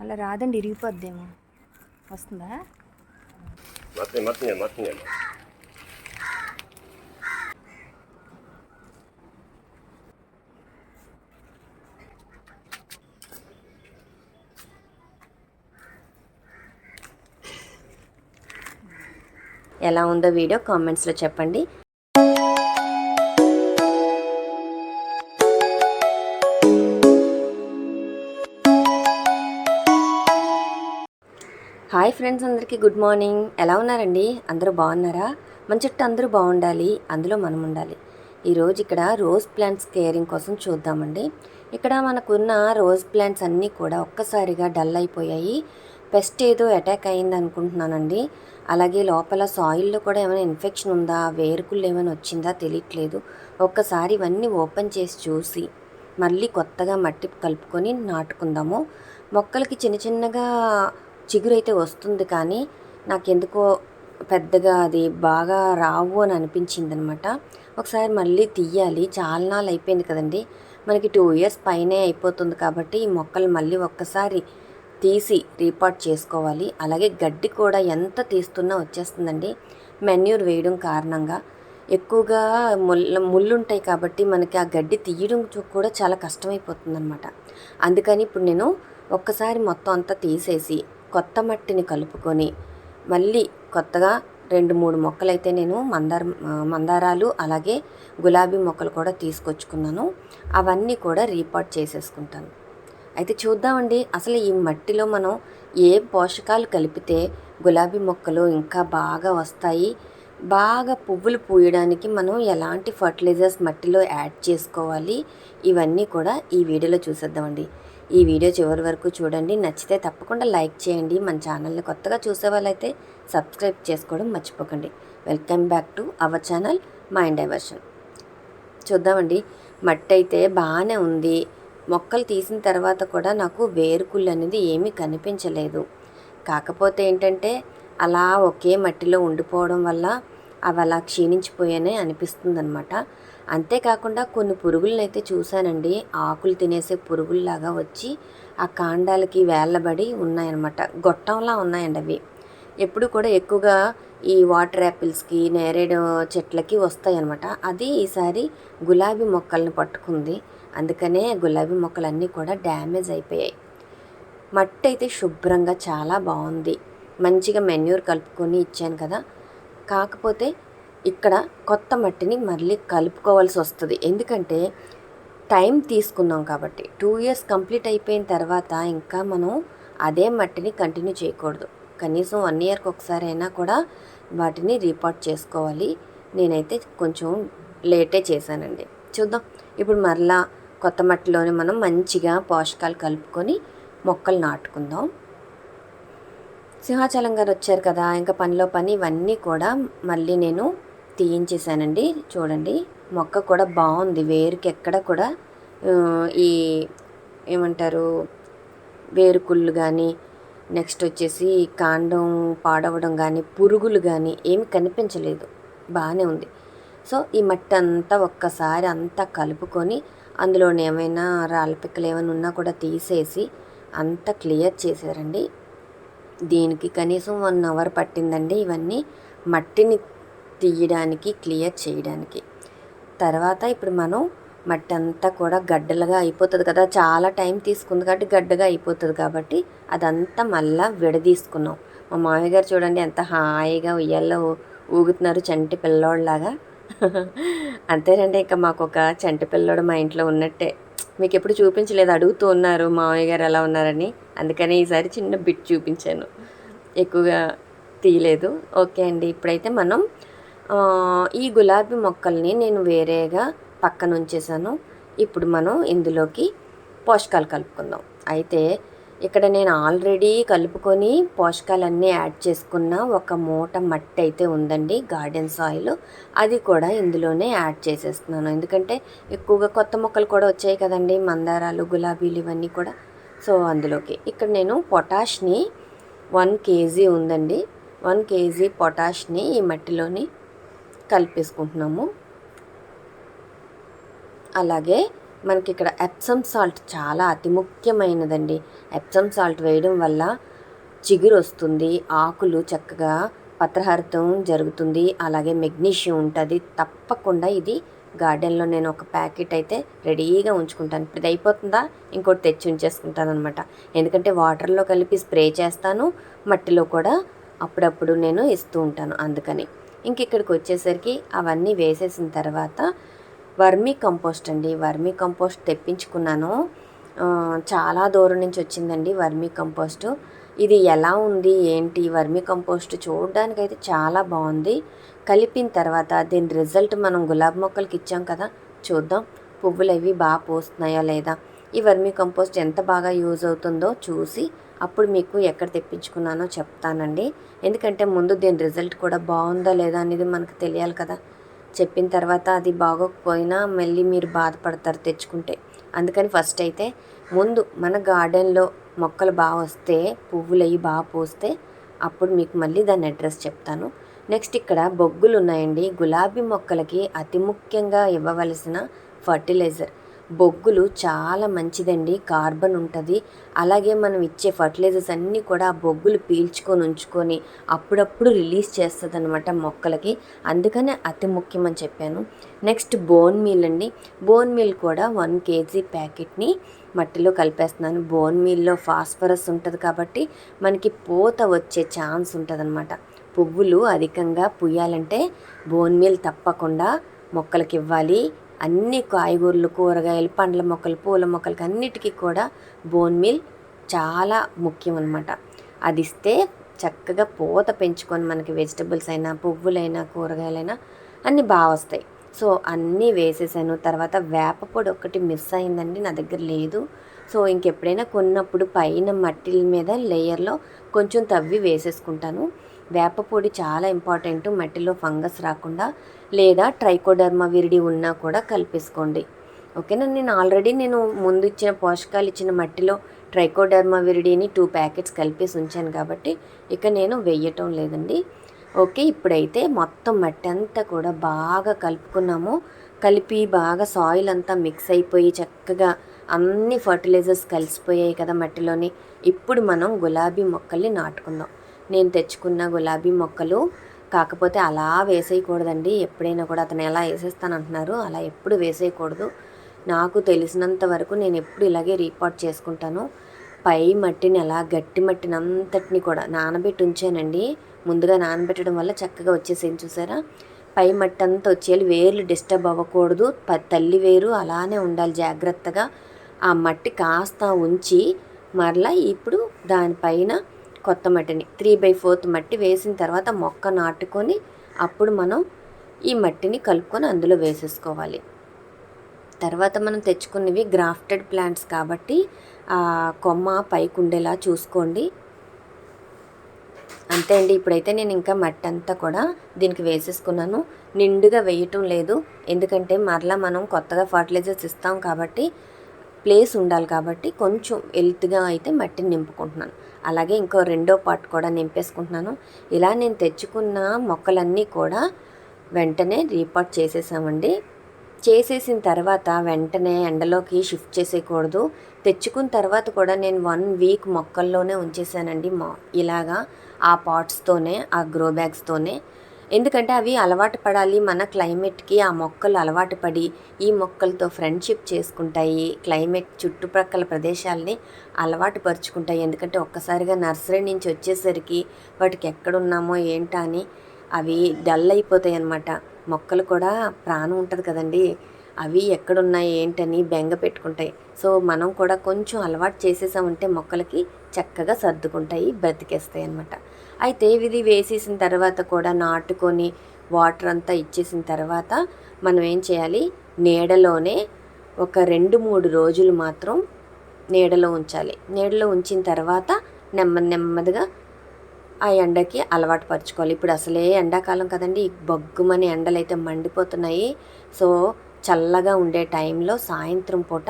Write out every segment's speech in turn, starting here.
అలా రాదండి ఇరిగిపోద్దేమో. వస్తుందా? ఎలా ఉందో వీడియో కామెంట్స్లో చెప్పండి. హాయ్ ఫ్రెండ్స్ అందరికీ గుడ్ మార్నింగ్. ఎలా ఉన్నారండి? అందరూ బాగున్నారా? మన చుట్టూ అందరూ బాగుండాలి. అందులో మనం ఉండాలి. ఈరోజు ఇక్కడ రోజ్ ప్లాంట్స్ కేరింగ్ కోసం చూద్దామండి. ఇక్కడ మనకున్న రోజ్ ప్లాంట్స్ అన్నీ కూడా ఒక్కసారిగా డల్ అయిపోయాయి. పెస్ట్ ఏదో అటాక్ అయింది అనుకుంటున్నానండి. అలాగే లోపల సాయిల్లో కూడా ఏమైనా ఇన్ఫెక్షన్ ఉందా? వేరుకుళ్ళు ఏమైనా వచ్చిందా? తెలియట్లేదు. ఒక్కసారి ఇవన్నీ ఓపెన్ చేసి చూసి మళ్ళీ కొత్తగా మట్టి కలుపుకొని నాటుకుందాము. మొక్కలకి చిన్న చిన్నగా చిగురైతే వస్తుంది కానీ నాకెందుకో పెద్దగా అది బాగా రావు అని అనిపించింది అనమాట ఒకసారి మళ్ళీ తీయాలి. చాలా నాళ్ళు అయిపోయింది కదండి. మనకి టూ ఇయర్స్ పైనే అయిపోతుంది కాబట్టి ఈ మొక్కలు మళ్ళీ ఒక్కసారి తీసి రీపాట్ చేసుకోవాలి. అలాగే గడ్డి కూడా ఎంత తీస్తున్నా వచ్చేస్తుందండి. మెన్యూర్ వేయడం కారణంగా. ఎక్కువగా ముళ్ళ ముళ్ళు ఉంటాయి కాబట్టి మనకి ఆ గడ్డి తీయడం కూడా చాలా కష్టమైపోతుంది అనమాట అందుకని ఇప్పుడు నేను ఒక్కసారి మొత్తం అంతా తీసేసి కొత్త మట్టిని కలుపుకొని మళ్ళీ కొత్తగా రెండు మూడు మొక్కలైతే నేను మందార మందారాలు అలాగే గులాబీ మొక్కలు కూడా తీసుకొచ్చుకున్నాను. అవన్నీ కూడా రీపాట్ చేసేసుకుంటాను. అయితే చూద్దామండి అసలు ఈ మట్టిలో మనం ఏ పోషకాలు కలిపితే గులాబీ మొక్కలు ఇంకా బాగా వస్తాయి? బాగా పువ్వులు పూయడానికి మనం ఎలాంటి ఫర్టిలైజర్స్ మట్టిలో యాడ్ చేసుకోవాలి? ఇవన్నీ కూడా ఈ వీడియోలో చూసేద్దామండి. ఈ వీడియో చివరి వరకు చూడండి. నచ్చితే తప్పకుండా లైక్ చేయండి. మన ఛానల్ని కొత్తగా చూసే వాళ్ళైతే సబ్స్క్రైబ్ చేసుకోవడం మర్చిపోకండి. Welcome back to our channel mind diversion. చూద్దామండి. మట్టి అయితే బాగానే ఉంది. మొక్కలు తీసిన తర్వాత కూడా నాకు వేరుకుళ్ళు అనేది ఏమీ కనిపించలేదు. కాకపోతే ఏంటంటే అలా ఒకే మట్టిలో ఉండిపోవడం వల్ల అవి అలా క్షీణించిపోయానే అనిపిస్తుంది అనమాట అంతేకాకుండా కొన్ని పురుగులను అయితే చూశానండి. ఆకులు తినేసే పురుగుల్లాగా వచ్చి ఆ కాండాలకి వేళ్ళబడి ఉన్నాయన్నమాట. గొట్టంలా ఉన్నాయండి అవి. ఎప్పుడు కూడా ఎక్కువగా ఈ వాటర్ యాపిల్స్కి నేరేడు చెట్లకి వస్తాయి అనమాట అది ఈసారి గులాబీ మొక్కల్ని పట్టుకుంది. అందుకనే గులాబీ మొక్కలన్నీ కూడా డ్యామేజ్ అయిపోయాయి. మట్టి అయితే శుభ్రంగా చాలా బాగుంది మంచిగా మెన్యూర్ కలుపుకొని ఇచ్చాను కదా. కాకపోతే ఇక్కడ కొత్త మట్టిని మళ్ళీ కలుపుకోవాల్సి వస్తుంది. ఎందుకంటే టైం తీసుకున్నాం కాబట్టి. టూ ఇయర్స్ కంప్లీట్ అయిపోయిన తర్వాత ఇంకా మనం అదే మట్టిని కంటిన్యూ చేయకూడదు. కనీసం వన్ ఇయర్కి ఒకసారి అయినా కూడా వాటిని రీపాట్ చేసుకోవాలి. నేనైతే కొంచెం లేటే చేశానండి. చూద్దాం. ఇప్పుడు మరలా కొత్త మట్టిలోనే మనం మంచిగా పోషకాలు కలుపుకొని మొక్కలు నాటుకుందాం. సింహాచలం గారు వచ్చారు కదా ఇంకా పనిలో పని ఇవన్నీ కూడా మళ్ళీ నేను తీయించేసానండి. చూడండి మొక్క కూడా బాగుంది. వేరుకి ఎక్కడ కూడా ఈ ఏమంటారు వేరుకుళ్ళు కానీ నెక్స్ట్ వచ్చేసి కాండం పాడవడం కానీ పురుగులు కానీ ఏమి కనిపించలేదు. బాగానే ఉంది. సో ఈ మట్టి అంతా ఒక్కసారి అంతా కలుపుకొని అందులోనే ఏమైనా రాళ్ళ పిక్కలు ఏమైనా ఉన్నా కూడా తీసేసి అంతా క్లియర్ చేశారండి. దీనికి కనీసం వన్ అవర్ పట్టిందండి. ఇవన్నీ మట్టిని తీయడానికి క్లియర్ చేయడానికి. తర్వాత ఇప్పుడు మనం మట్టి అంతా కూడా గడ్డలుగా అయిపోతుంది కదా. చాలా టైం తీసుకుంది కాబట్టి గడ్డగా అయిపోతుంది కాబట్టి అదంతా మళ్ళా విడదీసుకున్నాం. మా మామయ్య గారు చూడండి ఎంత హాయిగా ఉయ్యాల్లో ఊగుతున్నారు చంటి పిల్లోళ్ళలాగా. అంతేనండి ఇంకా మాకు ఒక చంటి పిల్లోడు మా ఇంట్లో ఉన్నట్టే. మీకు ఎప్పుడు చూపించలేదు అడుగుతూ ఉన్నారు మామయ్య గారు ఎలా ఉన్నారని. అందుకని ఈసారి చిన్న బిట్ చూపించాను. ఎక్కువగా తీయలేదు. ఓకే అండి ఇప్పుడైతే మనం ఈ గులాబీ మొక్కల్ని నేను వేరేగా పక్కన ఉంచేసాను ఇప్పుడు మనం ఇందులోకి పోషకాలు కలుపుకుందాం. అయితే ఇక్కడ నేను ఆల్రెడీ కలుపుకొని పోషకాలన్నీ యాడ్ చేసుకున్న ఒక మూట మట్టి అయితే ఉందండి గార్డెన్ సాయిల్. అది కూడా ఇందులోనే యాడ్ చేసేస్తున్నాను. ఎందుకంటే ఎక్కువగా కొత్త మొక్కలు కూడా వచ్చాయి కదండి మందారాలు గులాబీలు ఇవన్నీ కూడా. సో అందులోకి ఇక్కడ నేను పొటాష్ని వన్ కేజీ ఉందండి. వన్ కేజీ పొటాష్ని ఈ మట్టిలోని కలిపేసుకుంటున్నాము. అలాగే మనకి ఇక్కడ ఎప్సమ్ సాల్ట్ చాలా అతి ముఖ్యమైనదండి. ఎప్సమ్ సాల్ట్ వేయడం వల్ల చిగురు వస్తుంది ఆకులు చక్కగా పత్రహరితం జరుగుతుంది అలాగే మెగ్నీషియం ఉంటుంది. తప్పకుండా ఇది గార్డెన్లో నేను ఒక ప్యాకెట్ అయితే రెడీగా ఉంచుకుంటాను. ఇప్పుడు ఇది అయిపోతుందా? ఇంకోటి తెచ్చి ఉంచేసుకుంటాను అనమాట ఎందుకంటే వాటర్లో కలిపి స్ప్రే చేస్తాను మట్టిలో కూడా అప్పుడప్పుడు నేను ఇస్తూ ఉంటాను అందుకని. ఇంక ఇక్కడికి వచ్చేసరికి అవన్నీ వేసేసిన తర్వాత వర్మీ కంపోస్ట్ అండి. వర్మీ కంపోస్ట్ తెప్పించుకున్నాను. చాలా దూరం నుంచి వచ్చిందండి వర్మీ కంపోస్ట్. ఇది ఎలా ఉంది? ఏంటి? వర్మీ కంపోస్ట్ చూడడానికైతే చాలా బాగుంది. కలిపిన తర్వాత దీని రిజల్ట్ మనం గులాబీ మొక్కలకి ఇచ్చాం కదా. చూద్దాం. పువ్వులు అవి బాగా పూస్తున్నాయా లేదా? ఈ వర్మీ కంపోస్ట్ ఎంత బాగా యూజ్ అవుతుందో చూసి అప్పుడు మీకు ఎక్కడ తెప్పించుకున్నానో చెప్తానండి. ఎందుకంటే ముందు దీని రిజల్ట్ కూడా బాగుందా లేదా అనేది మనకు తెలియాలి కదా. చెప్పిన తర్వాత అది బాగోకపోయినా మళ్ళీ మీరు బాధపడతారు తెచ్చుకుంటే. అందుకని ఫస్ట్ అయితే ముందు మన గార్డెన్లో మొక్కలు బాగా వస్తే పువ్వులు అవి బాగా పూస్తే అప్పుడు మీకు మళ్ళీ దాని అడ్రస్ చెప్తాను. నెక్స్ట్ ఇక్కడ బొగ్గులు ఉన్నాయండి. గులాబీ మొక్కలకి అతి ముఖ్యంగా ఇవ్వవలసిన ఫర్టిలైజర్. బొగ్గులు చాలా మంచిదండి కార్బన్ ఉంటుంది. అలాగే మనం ఇచ్చే ఫర్టిలైజర్స్ అన్నీ కూడా ఆ బొగ్గులు పీల్చుకొని ఉంచుకొని అప్పుడప్పుడు రిలీజ్ చేస్తుంది అనమాట మొక్కలకి. అందుకనే అతి ముఖ్యం అని చెప్పాను. నెక్స్ట్ బోన్ మీల్ అండి. బోన్ మీల్ కూడా వన్ కేజీ ప్యాకెట్ని మట్టిలో కలిపేస్తున్నాను. బోన్ మీల్లో ఫాస్ఫరస్ ఉంటుంది కాబట్టి మనకి పూత వచ్చే ఛాన్స్ ఉంటుంది పువ్వులు అధికంగా పుయ్యాలంటే బోన్ మీల్ తప్పకుండా మొక్కలకి ఇవ్వాలి. అన్ని కాయగూరలు కూరగాయలు పండ్ల మొక్కలు పూల మొక్కలకి అన్నిటికీ కూడా బోన్ మీల్ చాలా ముఖ్యం అనమాట అది ఇస్తే చక్కగా పూత పెంచుకొని మనకి వెజిటబుల్స్ అయినా పువ్వులైనా కూరగాయలైనా అన్నీ బాగా వస్తాయి. సో అన్నీ వేసేసాను. తర్వాత వేప పొడి ఒకటి మిస్ అయిందండి నా దగ్గర లేదు. సో ఇంకెప్పుడైనా కొన్నప్పుడు పైన మట్టి మీద లేయర్లో కొంచెం తవ్వి వేసేసుకుంటాను. వేప పొడి చాలా ఇంపార్టెంట్. మట్టిలో ఫంగస్ రాకుండా లేదా ట్రైకోడర్మా విరిడి ఉన్నా కూడా కలిపేసుకోండి. ఓకేనా? నేను ఆల్రెడీ నేను ముందు ఇచ్చిన పోషకాలు ఇచ్చిన మట్టిలో ట్రైకోడర్మా విరిడిని టూ ప్యాకెట్స్ కలిపేసి ఉంచాను కాబట్టి ఇక నేను వెయ్యటం లేదండి. ఓకే ఇప్పుడైతే మొత్తం మట్టి అంతా కూడా బాగా కలుపుకున్నాము. కలిపి బాగా సాయిల్ అంతా మిక్స్ అయిపోయి చక్కగా అన్ని ఫర్టిలైజర్స్ కలిసిపోయాయి కదా మట్టిలోని. ఇప్పుడు మనం గులాబీ మొక్కల్ని నాటుకుందాం. నేను తెచ్చుకున్న గులాబీ మొక్కలు కాకపోతే అలా వేసేయకూడదండి. ఎప్పుడైనా కూడా అతను ఎలా వేసేస్తానంటున్నారు అలా ఎప్పుడు వేసేయకూడదు. నాకు తెలిసినంత వరకు నేను ఎప్పుడు ఇలాగే రీపాట్ చేసుకుంటాను. పై మట్టిని అలా గట్టి మట్టిని అంతటిని కూడా నానబెట్టి ఉంచానండి. ముందుగా నానబెట్టడం వల్ల చక్కగా వచ్చేసేది చూసారా? పై మట్టి అంతా వచ్చేయాలి. వేర్లు డిస్టర్బ్ అవ్వకూడదు. ప- తల్లి వేరు అలానే ఉండాలి జాగ్రత్తగా. ఆ మట్టి కాస్త ఉంచి మరలా ఇప్పుడు దానిపైన కొత్త మట్టిని. త్రీ బై ఫోర్త్ మట్టి వేసిన తర్వాత మొక్క నాటుకొని అప్పుడు మనం ఈ మట్టిని కలుపుకొని అందులో వేసేసుకోవాలి. తర్వాత మనం తెచ్చుకున్నవి గ్రాఫ్టెడ్ ప్లాంట్స్ కాబట్టి కొమ్మ పైకి ఉండేలా చూసుకోండి. అంతే అండి. ఇప్పుడైతే నేను ఇంకా మట్టి అంతా కూడా దీనికి వేసేసుకున్నాను. నిండుగా వేయటం లేదు. ఎందుకంటే మరలా మనం కొత్తగా ఫర్టిలైజర్స్ ఇస్తాం కాబట్టి ప్లేస్ ఉండాలి కాబట్టి కొంచెం ఎల్త్గా అయితే మట్టిని నింపుకుంటున్నాను. అలాగే ఇంకో రెండో పార్ట్ కూడా నింపేసుకుంటున్నాను. ఇలా నేను తెచ్చుకున్న మొక్కలన్నీ కూడా వెంటనే రీపాట్ చేసేసామండి. చేసేసిన తర్వాత వెంటనే ఎండలోకి షిఫ్ట్ చేసేయకూడదు. తెచ్చుకున్న తర్వాత కూడా నేను వన్ వీక్ మొక్కల్లోనే ఉంచేసానండి. మా ఇలాగా ఆ పాట్స్తోనే ఆ గ్రో బ్యాగ్స్తోనే ఎందుకంటే అవి అలవాటు పడాలి. మన క్లైమేట్కి ఆ మొక్కలు అలవాటు పడి ఈ మొక్కలతో ఫ్రెండ్షిప్ చేసుకుంటాయి. క్లైమేట్ చుట్టుప్రక్కల ప్రదేశాలని అలవాటు పరుచుకుంటాయి. ఎందుకంటే ఒక్కసారిగా నర్సరీ నుంచి వచ్చేసరికి వాటికి ఎక్కడున్నామో ఏంటా అని అవి డల్ అయిపోతాయి అన్నమాట. మొక్కలు కూడా ప్రాణం ఉంటుంది కదండి. అవి ఎక్కడున్నాయి ఏంటని బెంగ పెట్టుకుంటాయి. సో మనం కూడా కొంచెం అలవాటు చేసేసామంటే మొక్కలకి చక్కగా సర్దుకుంటాయి బ్రతికేస్తాయి అన్నమాట. అయితే ఇది వేసేసిన తర్వాత కూడా నాటుకొని వాటర్ అంతా ఇచ్చేసిన తర్వాత మనం ఏం చేయాలి? నీడలోనే ఒక రెండు మూడు రోజులు మాత్రం నీడలో ఉంచాలి. నీడలో ఉంచిన తర్వాత నెమ్మది నెమ్మదిగా ఆ ఎండకి అలవాటు పరుచుకోవాలి. ఇప్పుడు అసలే ఎండాకాలం కదండి. బొగ్గుమని ఎండలు అయితే మండిపోతున్నాయి. సో చల్లగా ఉండే టైంలో సాయంత్రం పూట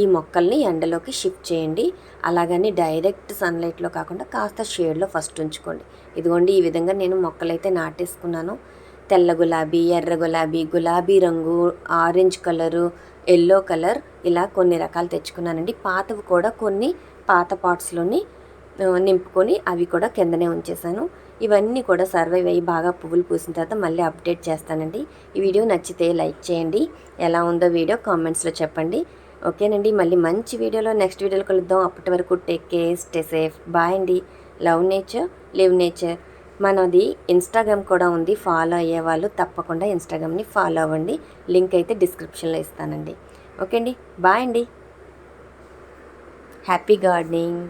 ఈ మొక్కల్ని ఎండలోకి షిఫ్ట్ చేయండి. అలాగని డైరెక్ట్ సన్లైట్లో కాకుండా కాస్త షేడ్లో ఫస్ట్ ఉంచుకోండి. ఇదిగోండి ఈ విధంగా నేను మొక్కలైతే నాటేసుకున్నాను. తెల్ల గులాబీ ఎర్ర గులాబీ గులాబీ రంగు ఆరెంజ్ కలరు ఎల్లో కలర్ ఇలా కొన్ని రకాలు తెచ్చుకున్నానండి. పాతవి కూడా కొన్ని పాత పాట్స్లోని నింపుకొని అవి కూడా కిందనే ఉంచేసాను ఇవన్నీ కూడా సర్వైవ్ అయ్యి బాగా పువ్వులు పూసిన తర్వాత మళ్ళీ అప్డేట్ చేస్తానండి. ఈ వీడియో నచ్చితే లైక్ చేయండి. ఎలా ఉందో వీడియో కామెంట్స్లో చెప్పండి. ఓకేనండి మళ్ళీ మంచి వీడియోలో నెక్స్ట్ వీడియోలో కలుద్దాం. అప్పటి వరకు take care stay safe. Bye అండి. Love nature live nature. మనది ఇన్స్టాగ్రామ్ కూడా ఉంది. ఫాలో అయ్యే వాళ్ళు తప్పకుండా ఇన్స్టాగ్రామ్ని ఫాలో అవ్వండి. లింక్ అయితే డిస్క్రిప్షన్లో ఇస్తానండి. ఓకే అండి బాయ్ అండి. Happy gardening.